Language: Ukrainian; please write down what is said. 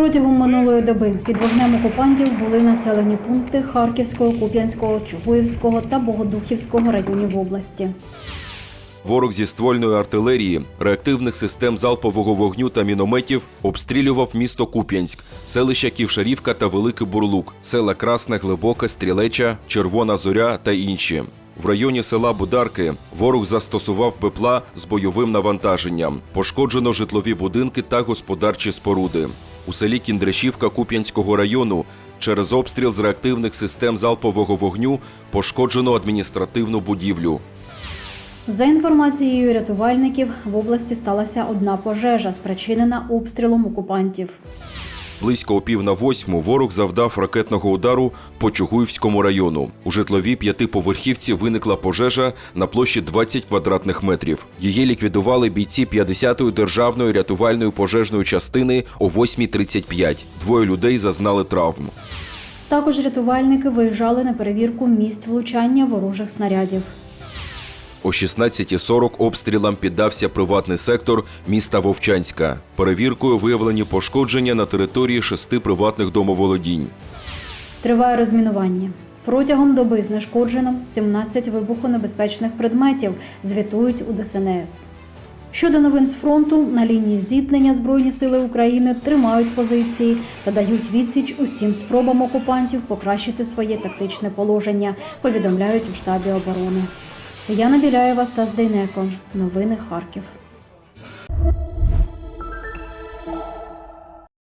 Протягом минулої доби під вогнем окупантів були населені пункти Харківського, Куп'янського, Чугуївського та Богодухівського районів області. Ворог зі ствольної артилерії, реактивних систем залпового вогню та мінометів обстрілював місто Куп'янськ, селища Ківшарівка та Великий Бурлук, села Красне, Глибоке, Стрілеча, Червона Зоря та інші. В районі села Бударки ворог застосував БПЛА з бойовим навантаженням. Пошкоджено житлові будинки та господарчі споруди. У селі Кіндрашівка Куп'янського району через обстріл з реактивних систем залпового вогню пошкоджено адміністративну будівлю. За інформацією рятувальників, в області сталася одна пожежа, спричинена обстрілом окупантів. Близько о пів на восьму ворог завдав ракетного удару по Чугуївському району. У житловій п'ятиповерхівці виникла пожежа на площі 20 квадратних метрів. Її ліквідували бійці 50-ї державної рятувальної пожежної частини о 8.35. Двоє людей зазнали травм. Також рятувальники виїжджали на перевірку місць влучання ворожих снарядів. О 16.40 обстрілам піддався приватний сектор міста Вовчанська. Перевіркою виявлені пошкодження на території шести приватних домоволодінь. Триває розмінування. Протягом доби знешкоджено 17 вибухонебезпечних предметів, звітують у ДСНС. Щодо новин з фронту, на лінії зіткнення Збройні сили України тримають позиції та дають відсіч усім спробам окупантів покращити своє тактичне положення, повідомляють у штабі оборони. Яна Біляєва Стас Дейнеко. Новини Харків.